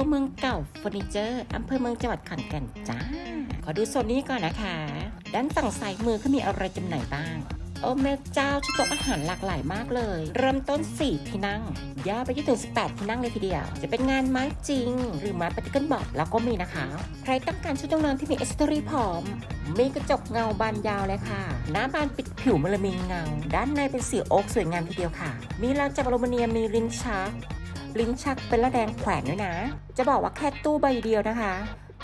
ร์เมืองเก่าเฟอร์นิเจอร์อำเภอเมืองจังหวัดขอนแก่นจ้า ขอดูโซนนี้ก่อนนะคะ ด้านฝั่งซ้ายมือเขามีอะไรจำหน่ายบ้างโอ้แม่เจ้าชุดโต๊ะอาหารหลากหลายมากเลย เริ่มต้น 4 ที่นั่งยาวไปจนถึง 18 ที่นั่งเลยทีเดียว จะเป็นงานไม้จริง หรือไม้ปฏิกินบอร์ดแล้วก็มีนะคะ ใครต้องการชุดนอนที่มีเอสเตอรี่พร้อม มีกระจกเงาบานยาวเลยค่ะ หน้าบานปิดผิวมันละมีเงา ด้านในเป็นสีโอ๊กสวยงามทีเดียวค่ะ มีราวจับอลูมิเนียมมีลิ้นชัก ลิ้นชักเป็นระแดงแขวนด้วยนะ จะบอกว่าแค่ตู้ใบเดียวนะคะ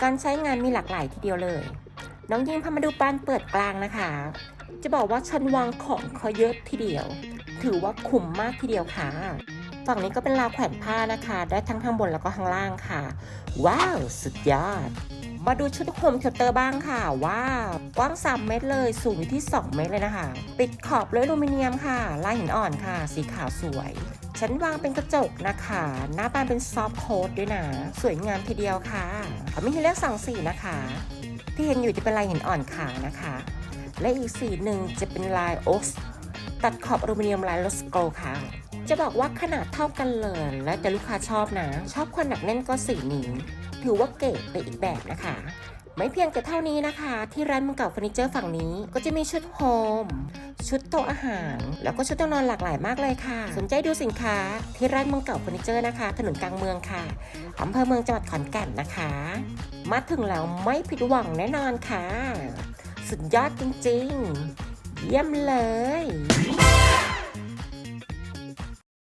การใช้งานมีหลากหลายทีเดียวเลย น้องยิงพามาดูปานเปิดกลางนะคะ จะบอกว่าชั้นวางของเขาเยอะทีเดียว ถือว่าคุ้มมากทีเดียวค่ะ ฝั่งนี้ก็เป็นราวแขวนผ้านะคะ ได้ทั้งข้างบนแล้วก็ข้างล่างค่ะ ว้าว สุดยอดมาดูชุดโฮมเทเตอร์บ้างค่ะ ว้าวกว้าง 3 เมตรเลย สูงอยู่ที่ 2 เมตรเลยนะคะ ปิดขอบด้วยอลูมิเนียมค่ะ ลายหินอ่อนค่ะ สีขาวสวย ชั้นวางเป็นกระจกนะคะ หน้าบานเป็นซอฟต์โค้ดด้วยนะ สวยงามทีเดียวค่ะเขามีให้เลือกสองสีนะคะ ที่เห็นอยู่จะเป็นลายหินอ่อนขาวนะคะ และอีกสีหนึ่งจะเป็นลายโอ๊กตัดขอบอลูมิเนียมลายลอสโกลค่ะ จะบอกว่าขนาดเท่ากันเลย และแต่ลูกค้าชอบนะ ชอบความหนักแน่นก็สีนี้ ถือว่าเก๋ไปอีกแบบนะคะ ไม่เพียงแต่เท่านี้นะคะ ที่ร้านมังเก่าเฟอร์นิเจอร์ฝั่งนี้ ก็จะมีชุดโฮมชุดโต๊ะอาหาร แล้วก็ชุดนอนหลากหลายมากเลยค่ะ สนใจดูสินค้าที่ร้านมังเก่าเฟอร์นิเจอร์นะคะ ถนนกลางเมืองค่ะอำเภอเมืองจังหวัดขอนแก่นนะคะ มาถึงแล้วไม่ผิดหวังแน่นอนค่ะ สุดยอดจริงๆ เยี่ยมเลย